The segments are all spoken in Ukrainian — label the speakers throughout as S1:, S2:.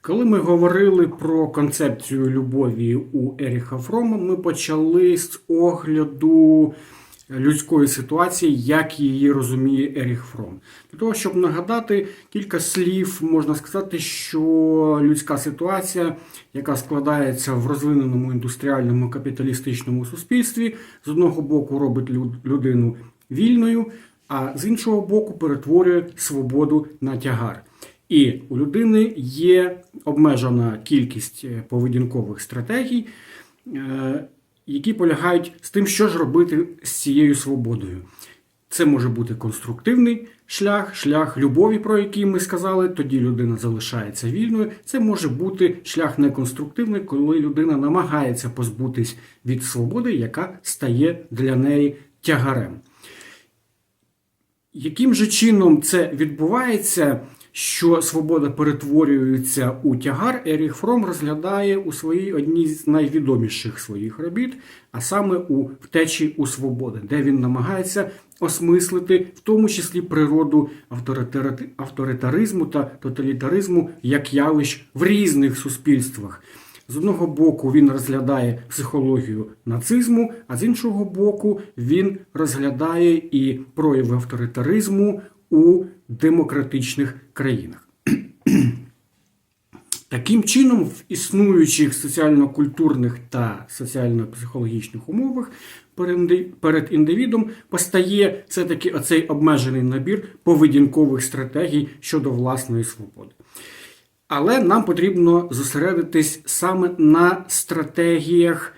S1: Коли ми говорили про концепцію любові у Еріха Фрома, ми почали з огляду людської ситуації, як її розуміє Еріх Фром. Для того, щоб нагадати кілька слів, можна сказати, що людська ситуація, яка складається в розвиненому індустріальному капіталістичному суспільстві, з одного боку робить люд- людину вільною, а з іншого боку перетворює свободу на тягар. І у людини є обмежена кількість е, поведінкових стратегій, е, які полягають з тим, що ж робити з цією свободою. Це може бути конструктивний шлях, шлях любові, про який ми сказали, тоді людина залишається вільною. Це може бути шлях неконструктивний, коли людина намагається позбутись від свободи, яка стає для неї тягарем. Яким же чином це відбувається, що свобода перетворюється у тягар, Еріх Фром розглядає у своїй одній з найвідоміших своїх робіт, а саме у втечі у свободи, де він намагається осмислити в тому числі природу авторитаризму та тоталітаризму як явищ в різних суспільствах. З одного боку він розглядає психологію нацизму, а з іншого боку, він розглядає і прояви авторитаризму у демократичних країнах. Таким чином, в існуючих соціально-культурних та соціально-психологічних умовах перед- індивідом постає все-таки оцей обмежений набір поведінкових стратегій щодо власної свободи. Але нам потрібно зосередитись саме на стратегіях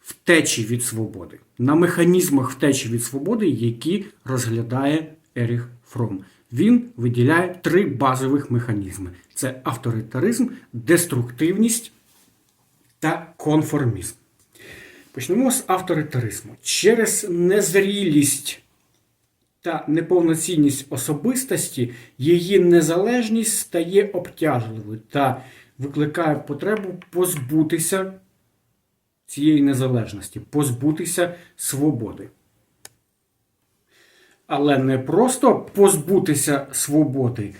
S1: втечі від свободи, на механізмах втечі від свободи, які розглядає Еріх Фром. Він виділяє три базових механізми: це авторитаризм, деструктивність та конформізм. Почнемо з авторитаризму. Через незрілість та неповноцінність особистості її незалежність стає обтяжливою та викликає потребу позбутися цієї незалежності, позбутися свободи. Але не просто позбутися свободи,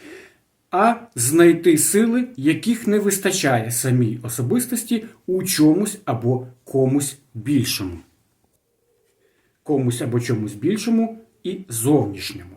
S1: а знайти сили, яких не вистачає самій особистості у чомусь або комусь більшому комусь або чомусь більшому і зовнішньому.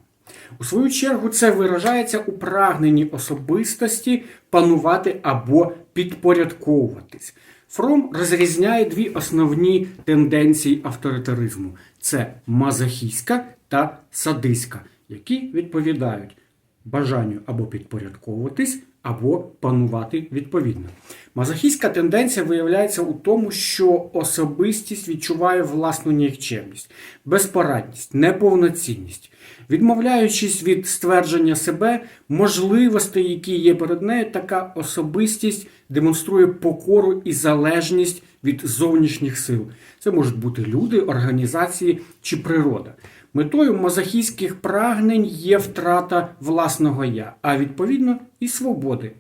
S1: У свою чергу це виражається у прагненні особистості панувати або підпорядковуватись. Фром розрізняє дві основні тенденції авторитаризму: це мазохістська та садистська, які відповідають бажанню або підпорядковуватись, або панувати відповідно. Мазохістська тенденція виявляється у тому, що особистість відчуває власну нікчемність, безпорадність, неповноцінність. Відмовляючись від ствердження себе, можливостей, які є перед нею, така особистість демонструє покору і залежність від зовнішніх сил. Це можуть бути люди, організації чи природа. Метою мазохістських прагнень є втрата власного я, а відповідно і свободи.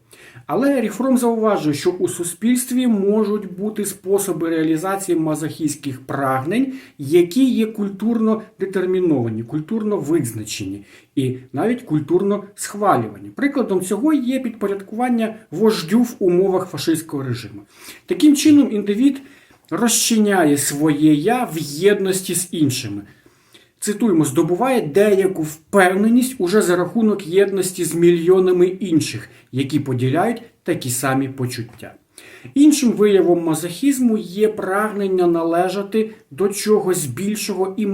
S1: Але Ріфром зауважує, що у суспільстві можуть бути способи реалізації мазохістських прагнень, які є культурно детерміновані, культурно визначені і навіть культурно схвалювані. Прикладом цього є підпорядкування вождю в умовах фашистського режиму. Таким чином, індивід розчиняє своє я в єдності з іншими. Цитуємо, здобуває деяку впевненість уже за рахунок єдності з мільйонами інших, які поділяють такі самі почуття. Іншим виявом мазохізму є прагнення належати до чогось більшого і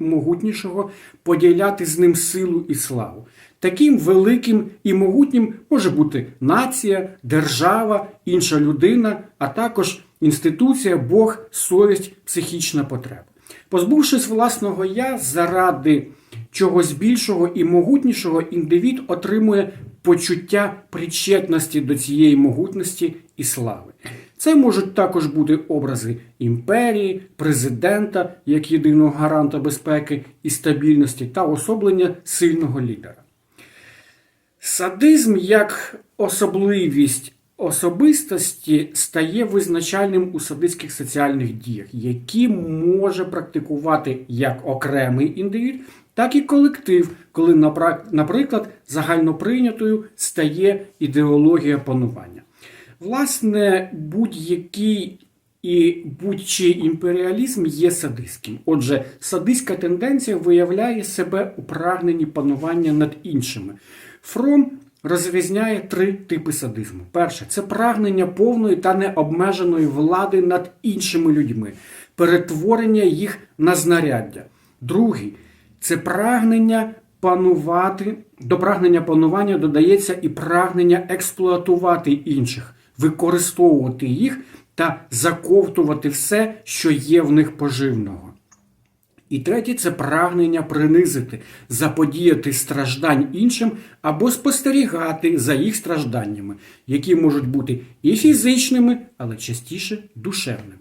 S1: могутнішого, поділяти з ним силу і славу. Таким великим і могутнім може бути нація, держава, інша людина, а також інституція, Бог, совість, психічна потреба. Позбувшись власного я заради чогось більшого і могутнішого, індивід отримує почуття причетності до цієї могутності і слави. Це можуть також бути образи імперії, президента як єдиного гаранта безпеки і стабільності та особлення сильного лідера. Садизм як особливість особистості стає визначальним у садистських соціальних діях, які може практикувати як окремий індивід, так і колектив, коли, наприклад, загальноприйнятою стає ідеологія панування. Власне, будь-який і будь-чий імперіалізм є садистським. Отже, садистська тенденція виявляє себе у прагненні панування над іншими. Фром розрізняє три типи садизму. Перше це прагнення повної та необмеженої влади над іншими людьми, перетворення їх на знаряддя. Другий це прагнення панувати. До прагнення панування додається і прагнення експлуатувати інших, використовувати їх та заковтувати все, що є в них поживного. І третє це прагнення принизити, заподіяти страждань іншим або спостерігати за їх стражданнями, які можуть бути і фізичними, але частіше душевними.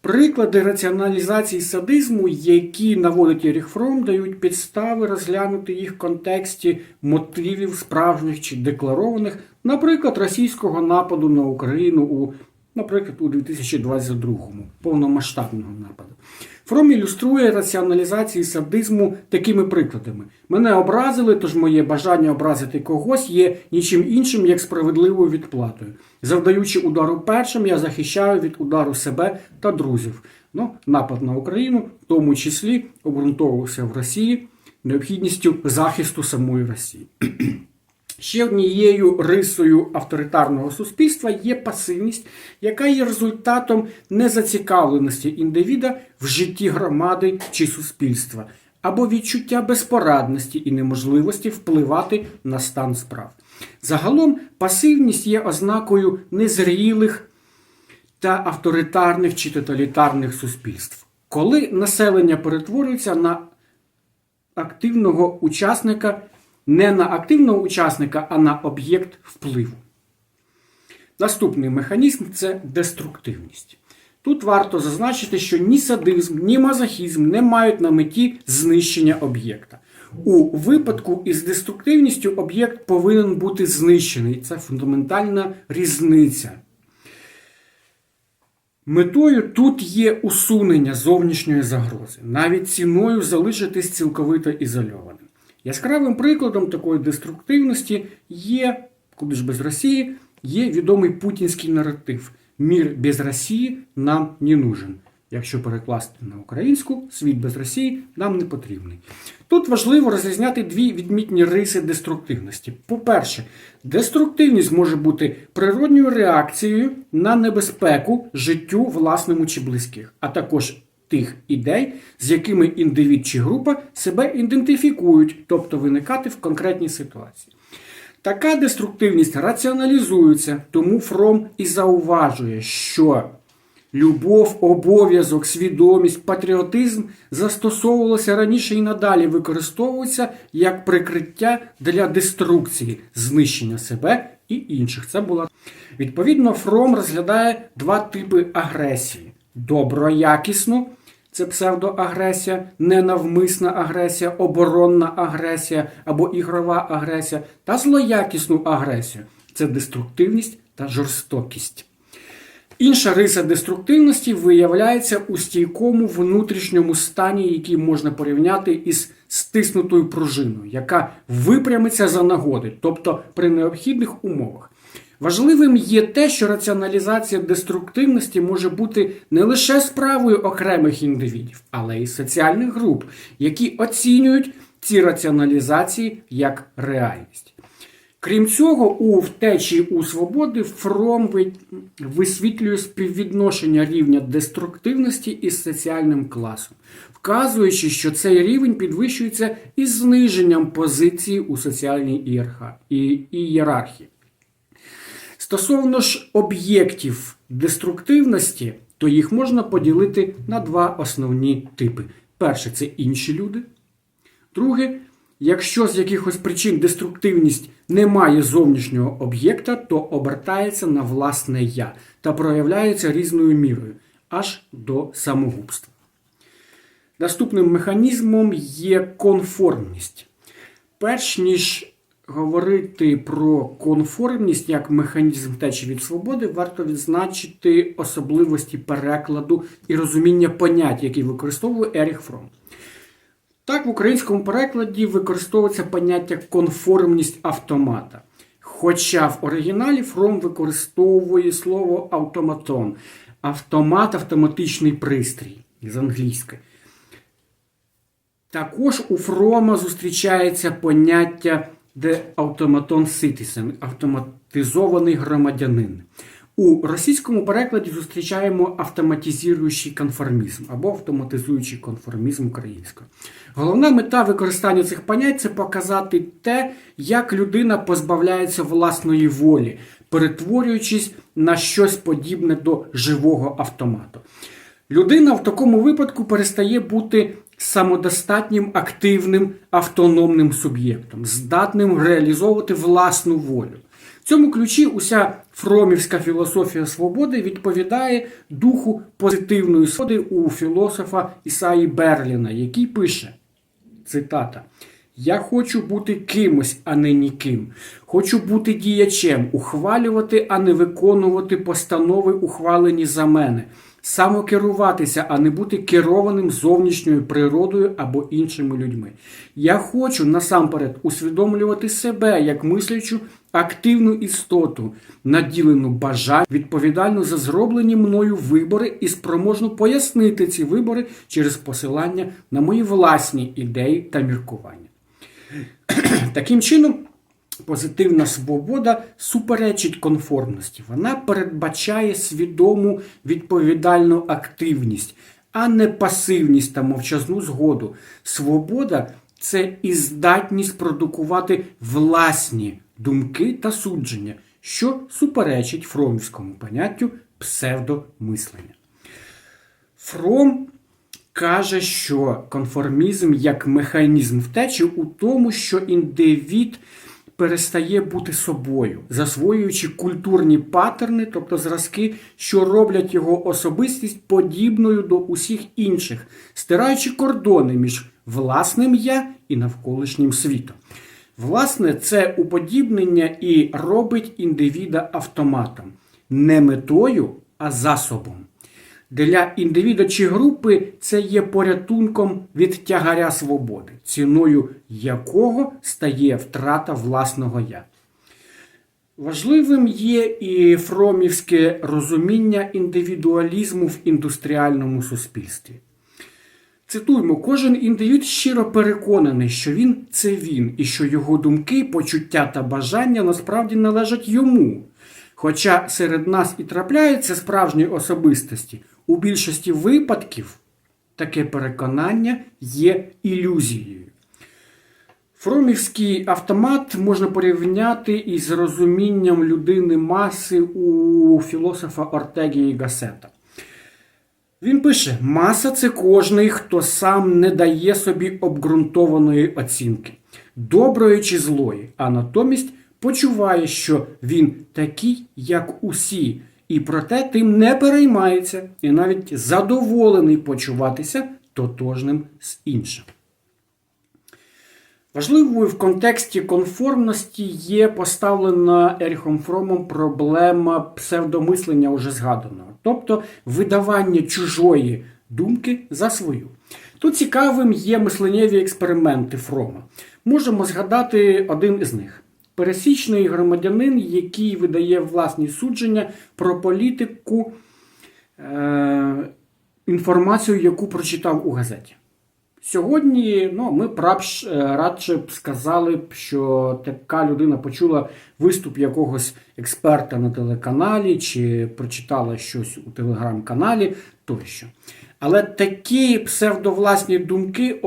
S1: Приклади раціоналізації садизму, які наводить Еріх Фром, дають підстави розглянути їх в контексті мотивів справжніх чи декларованих, наприклад, російського нападу на Україну у, наприклад, у 2022-му, повномасштабного нападу. Фром ілюструє раціоналізації садизму такими прикладами: мене образили, тож моє бажання образити когось є нічим іншим, як справедливою відплатою. Завдаючи удару першим, я захищаю від удару себе та друзів. Ну, напад на Україну, в тому числі, обґрунтовувався в Росії необхідністю захисту самої Росії. Ще однією рисою авторитарного суспільства є пасивність, яка є результатом незацікавленості індивіда в житті громади чи суспільства, або відчуття безпорадності і неможливості впливати на стан справ. Загалом пасивність є ознакою незрілих та авторитарних чи тоталітарних суспільств, коли населення перетворюється на активного учасника не на активного учасника, а на об'єкт впливу. Наступний механізм це деструктивність. Тут варто зазначити, що ні садизм, ні мазохізм не мають на меті знищення об'єкта. У випадку із деструктивністю об'єкт повинен бути знищений. Це фундаментальна різниця. Метою тут є усунення зовнішньої загрози, навіть ціною залишитись цілковито ізольованим. Яскравим прикладом такої деструктивності є, куди ж без Росії, є відомий путінський наратив Мір без Росії нам не нужен. Якщо перекласти на українську, світ без Росії нам не потрібний. Тут важливо розрізняти дві відмітні риси деструктивності. По-перше, деструктивність може бути природньою реакцією на небезпеку життю власному чи близьких, а також тих ідей, з якими індивід чи група себе ідентифікують, тобто виникати в конкретній ситуації. Така деструктивність раціоналізується, тому Фром і зауважує, що любов, обов'язок, свідомість, патріотизм застосовувалося раніше і надалі використовуються як прикриття для деструкції, знищення себе і інших. Це була відповідно, Фром розглядає два типи агресії: доброякісну. Це псевдоагресія, ненавмисна агресія, оборонна агресія або ігрова агресія та злоякісну агресію це деструктивність та жорстокість. Інша риса деструктивності виявляється у стійкому внутрішньому стані, який можна порівняти із стиснутою пружиною, яка випрямиться за нагоди, тобто при необхідних умовах. Важливим є те, що раціоналізація деструктивності може бути не лише справою окремих індивідів, але й соціальних груп, які оцінюють ці раціоналізації як реальність. Крім цього, у втечі у свободи Фром висвітлює співвідношення рівня деструктивності із соціальним класом, вказуючи, що цей рівень підвищується із зниженням позиції у соціальній ієрархії. Стосовно ж об'єктів деструктивності, то їх можна поділити на два основні типи. Перше це інші люди. Друге, якщо з якихось причин деструктивність не має зовнішнього об'єкта, то обертається на власне я та проявляється різною мірою аж до самогубства. Наступним механізмом є конформність. Перш ніж говорити про конформність як механізм втечі від свободи, варто відзначити особливості перекладу і розуміння понять, які використовує Еріх Фром. Так, в українському перекладі використовується поняття конформність автомата. Хоча в оригіналі Фром використовує слово автоматон, автомат, автоматичний пристрій з англійської. Також у Фрома зустрічається поняття де автоматон citizen, автоматизований громадянин. У російському перекладі зустрічаємо автоматизуючий конформізм або автоматизуючий конформізм українською. Головна мета використання цих понять це показати те, як людина позбавляється власної волі, перетворюючись на щось подібне до живого автомату. Людина в такому випадку перестає бути самодостатнім, активним, автономним суб'єктом, здатним реалізовувати власну волю. В цьому ключі уся фромівська філософія свободи відповідає духу позитивної свободи у філософа Ісаї Берліна, який пише цитата. Я хочу бути кимось, а не ніким. Хочу бути діячем, ухвалювати, а не виконувати постанови, ухвалені за мене, самокеруватися, а не бути керованим зовнішньою природою або іншими людьми. Я хочу насамперед усвідомлювати себе як мислячу активну істоту, наділену бажань, відповідальну за зроблені мною вибори і спроможну пояснити ці вибори через посилання на мої власні ідеї та міркування. Таким чином, позитивна свобода суперечить конформності. Вона передбачає свідому відповідальну активність, а не пасивність та мовчазну згоду. Свобода це і здатність продукувати власні думки та судження, що суперечить фромівському поняттю псевдомислення. Фром каже, що конформізм як механізм втечі у тому, що індивід перестає бути собою, засвоюючи культурні паттерни, тобто зразки, що роблять його особистість подібною до усіх інших, стираючи кордони між власним я і навколишнім світом. Власне, це уподібнення і робить індивіда автоматом, не метою, а засобом. Для індивіда чи групи це є порятунком від тягаря свободи, ціною якого стає втрата власного я. Важливим є і фромівське розуміння індивідуалізму в індустріальному суспільстві. Цитуємо, кожен індивід щиро переконаний, що він це він, і що його думки, почуття та бажання насправді належать йому. Хоча серед нас і трапляються справжні особистості, у більшості випадків таке переконання є ілюзією. Фромівський автомат можна порівняти із розумінням людини маси у філософа Ортегі і Гасета. Він пише: маса це кожний, хто сам не дає собі обґрунтованої оцінки, доброї чи злої, а натомість почуває, що він такий, як усі, і проте тим не переймається і навіть задоволений почуватися тотожним з іншим. Важливою в контексті конформності є поставлена Еріхом Фромом проблема псевдомислення уже згаданого, тобто видавання чужої думки за свою. Тут цікавим є мисленнєві експерименти Фрома. Можемо згадати один із них. Пересічний громадянин, який видає власні судження про політику, е, інформацію, яку прочитав у газеті. Сьогодні ну, ми б радше, радше б сказали б, що така людина почула виступ якогось експерта на телеканалі чи прочитала щось у телеграм-каналі тощо. Але такі псевдовласні думки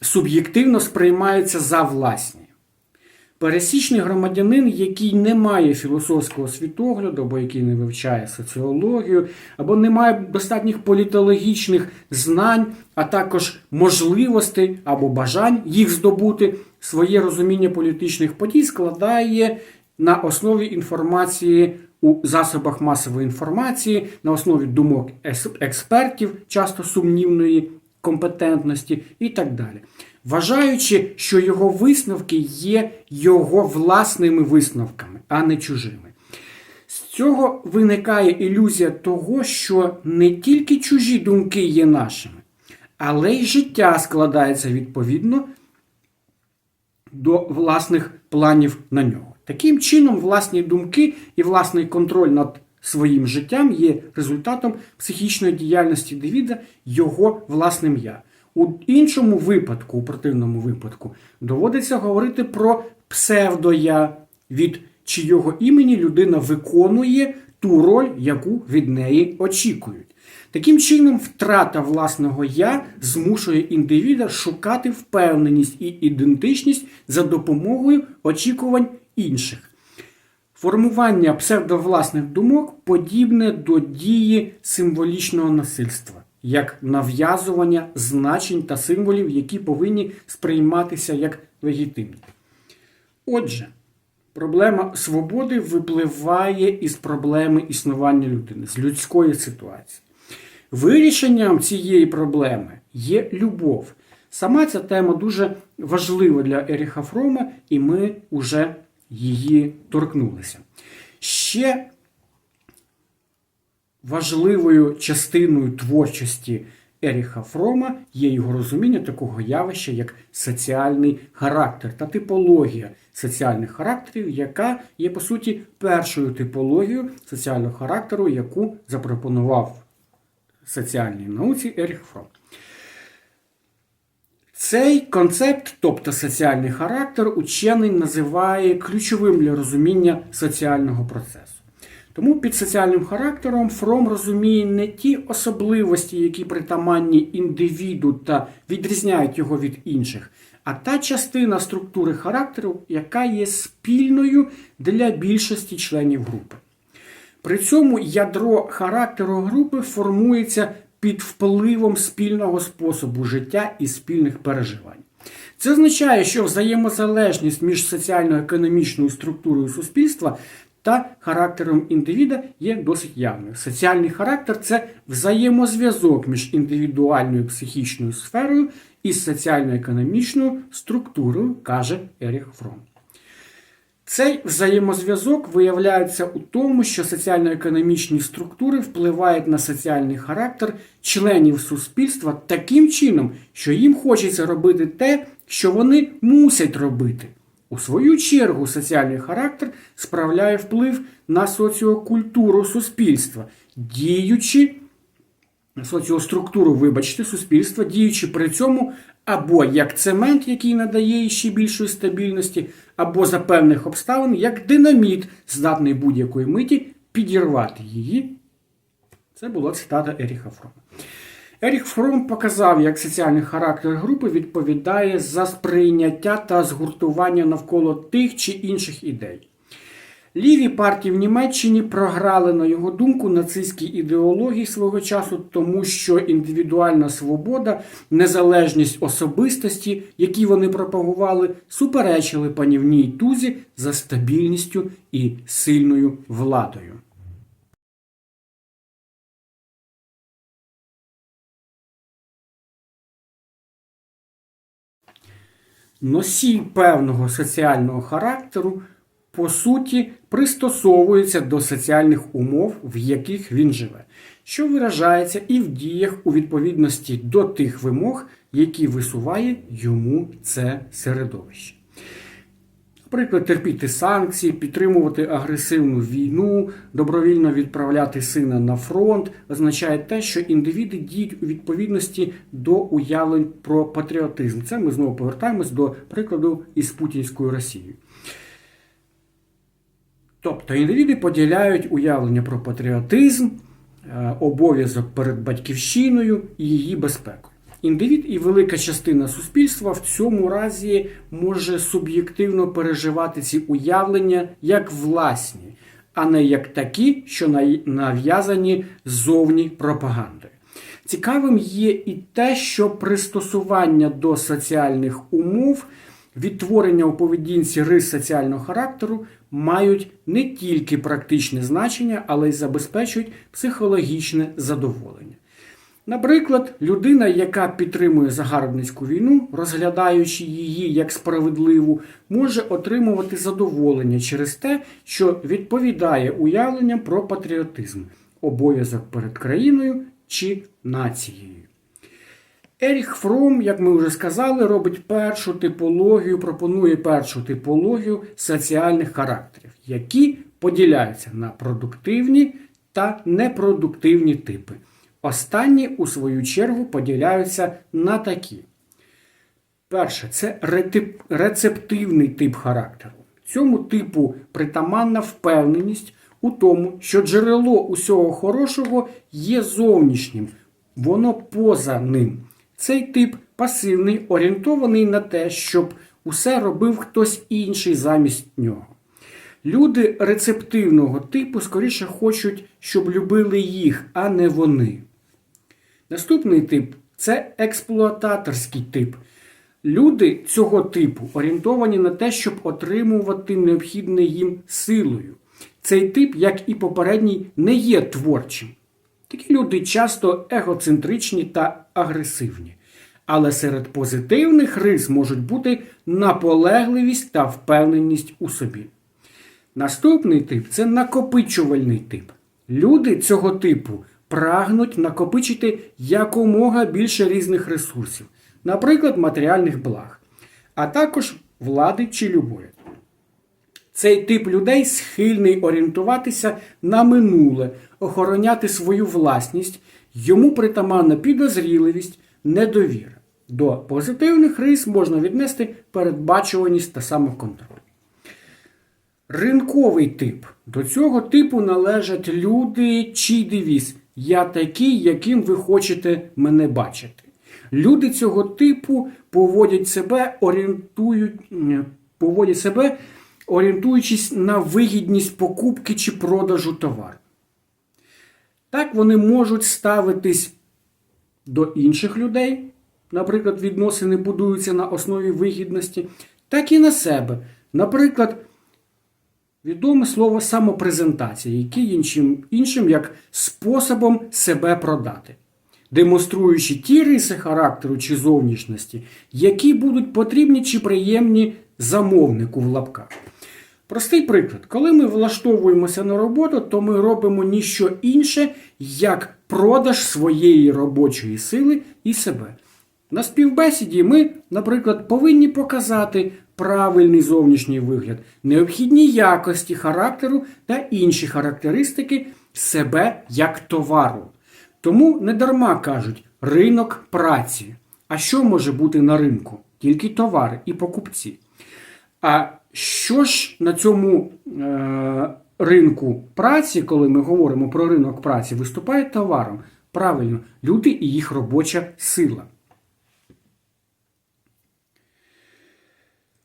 S1: суб'єктивно сприймаються за власні. Пересічний громадянин, який не має філософського світогляду, або який не вивчає соціологію, або не має достатніх політологічних знань, а також можливостей або бажань їх здобути, своє розуміння політичних подій складає на основі інформації у засобах масової інформації, на основі думок експертів, часто сумнівної компетентності і так далі вважаючи, що його висновки є його власними висновками, а не чужими. З цього виникає ілюзія того, що не тільки чужі думки є нашими, але й життя складається відповідно до власних планів на нього. Таким чином, власні думки і власний контроль над своїм життям є результатом психічної діяльності Девіда, його власним я. У іншому випадку, у противному випадку, доводиться говорити про псевдоя, від чийого імені людина виконує ту роль, яку від неї очікують. Таким чином, втрата власного я змушує індивіда шукати впевненість і ідентичність за допомогою очікувань інших. Формування псевдовласних думок подібне до дії символічного насильства, як нав'язування значень та символів, які повинні сприйматися як легітимні. Отже, проблема свободи випливає із проблеми існування людини, з людської ситуації. Вирішенням цієї проблеми є любов. Сама ця тема дуже важлива для Еріха Фрома, і ми вже її торкнулися. Ще важливою частиною творчості Еріха Фрома є його розуміння такого явища, як соціальний характер та типологія соціальних характерів, яка є, по суті, першою типологією соціального характеру, яку запропонував соціальній науці Еріх Фром. Цей концепт, тобто соціальний характер, учений називає ключовим для розуміння соціального процесу. Тому під соціальним характером Фром розуміє не ті особливості, які притаманні індивіду та відрізняють його від інших, а та частина структури характеру, яка є спільною для більшості членів групи. При цьому ядро характеру групи формується під впливом спільного способу життя і спільних переживань. Це означає, що взаємозалежність між соціально-економічною структурою суспільства та характером індивіда є досить явною. Соціальний характер це взаємозв'язок між індивідуальною психічною сферою і соціально-економічною структурою, каже Еріх Фром. Цей взаємозв'язок виявляється у тому, що соціально-економічні структури впливають на соціальний характер членів суспільства таким чином, що їм хочеться робити те, що вони мусять робити. У свою чергу, соціальний характер справляє вплив на соціокультуру суспільства, діючи соціоструктуру, вибачте, суспільства, діючи при цьому або як цемент, який надає ще більшої стабільності, або за певних обставин як динаміт, здатний будь-якої миті підірвати її. Це була цитата Еріха Фрома. Еріх Фром показав, як соціальний характер групи відповідає за сприйняття та згуртування навколо тих чи інших ідей. Ліві партії в Німеччині програли, на його думку, нацистській ідеології свого часу, тому що індивідуальна свобода, незалежність особистості, які вони пропагували, суперечили панівній тузі за стабільністю і сильною владою. Носій певного соціального характеру по суті, пристосовується до соціальних умов, в яких він живе, що виражається і в діях у відповідності до тих вимог, які висуває йому це середовище. Наприклад, терпіти санкції, підтримувати агресивну війну, добровільно відправляти сина на фронт означає те, що індивіди діють у відповідності до уявлень про патріотизм. Це ми знову повертаємось до прикладу із Путінською Росією. Тобто індивіди поділяють уявлення про патріотизм, е, обов'язок перед батьківщиною і її безпеку. Індивід і велика частина суспільства в цьому разі може суб'єктивно переживати ці уявлення як власні, а не як такі, що нав'язані зовні пропагандою. Цікавим є і те, що пристосування до соціальних умов, відтворення у поведінці рис соціального характеру мають не тільки практичне значення, але й забезпечують психологічне задоволення. Наприклад, людина, яка підтримує загарбницьку війну, розглядаючи її як справедливу, може отримувати задоволення через те, що відповідає уявленням про патріотизм, обов'язок перед країною чи нацією. Еріх Фром, як ми вже сказали, робить першу типологію, пропонує першу типологію соціальних характерів, які поділяються на продуктивні та непродуктивні типи. Останні, у свою чергу, поділяються на такі. Перше, це рецептивний тип характеру. Цьому типу притаманна впевненість у тому, що джерело усього хорошого є зовнішнім, воно поза ним. Цей тип пасивний, орієнтований на те, щоб усе робив хтось інший замість нього. Люди рецептивного типу скоріше хочуть, щоб любили їх, а не вони. Наступний тип це експлуататорський тип. Люди цього типу орієнтовані на те, щоб отримувати необхідне їм силою. Цей тип, як і попередній, не є творчим. Такі люди часто егоцентричні та агресивні. Але серед позитивних рис можуть бути наполегливість та впевненість у собі. Наступний тип це накопичувальний тип. Люди цього типу прагнуть накопичити якомога більше різних ресурсів, наприклад, матеріальних благ, а також влади чи любові. Цей тип людей схильний орієнтуватися на минуле, охороняти свою власність, йому притаманна підозріливість, недовіра. До позитивних рис можна віднести передбачуваність та самоконтроль. Ринковий тип. До цього типу належать люди, чий девіз Я такий, яким ви хочете мене бачити. Люди цього типу поводять себе, орієнтують, поводять себе, орієнтуючись на вигідність покупки чи продажу товару. Так вони можуть ставитись до інших людей, наприклад, відносини будуються на основі вигідності, так і на себе. Наприклад, Відоме слово самопрезентація, яке іншим, іншим як способом себе продати, демонструючи ті риси характеру чи зовнішності, які будуть потрібні чи приємні замовнику в лапках. Простий приклад, коли ми влаштовуємося на роботу, то ми робимо ніщо інше, як продаж своєї робочої сили і себе. На співбесіді ми, наприклад, повинні показати правильний зовнішній вигляд, необхідні якості характеру та інші характеристики себе як товару. Тому недарма кажуть ринок праці. А що може бути на ринку? Тільки товари і покупці. А що ж на цьому е, ринку праці, коли ми говоримо про ринок праці, виступає товаром? Правильно, люди і їх робоча сила.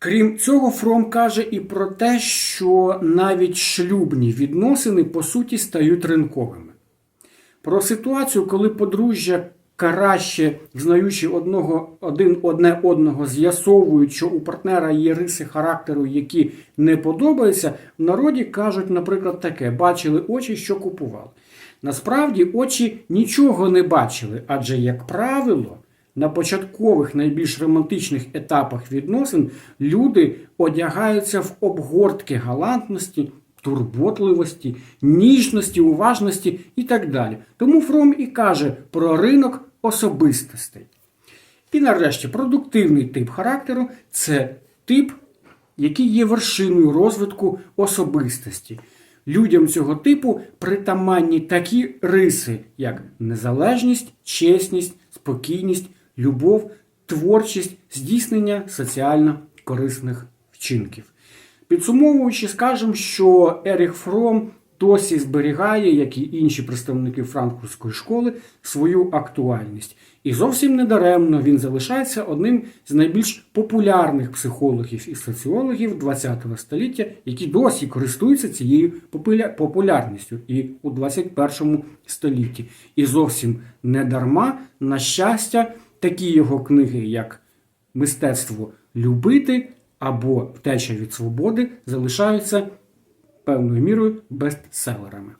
S1: Крім цього, Фром каже і про те, що навіть шлюбні відносини по суті стають ринковими. Про ситуацію, коли подружжя краще, знаючи одного, один одне одного, з'ясовують, що у партнера є риси характеру, які не подобаються, в народі кажуть, наприклад, таке: бачили очі, що купували. Насправді очі нічого не бачили, адже, як правило, на початкових найбільш романтичних етапах відносин люди одягаються в обгортки галантності, турботливості, ніжності, уважності і так далі. Тому Фром і каже про ринок особистостей. І нарешті продуктивний тип характеру це тип, який є вершиною розвитку особистості. Людям цього типу притаманні такі риси, як незалежність, чесність, спокійність, любов, творчість, здійснення соціально корисних вчинків. Підсумовуючи, скажемо, що Еріх Фром досі зберігає, як і інші представники франкфуртської школи, свою актуальність. І зовсім недаремно він залишається одним з найбільш популярних психологів і соціологів ХХ століття, які досі користуються цією популярністю і у 21 столітті. І зовсім недарма, на щастя, такі його книги, як Мистецтво любити або Втеча від свободи, залишаються певною мірою бестселерами.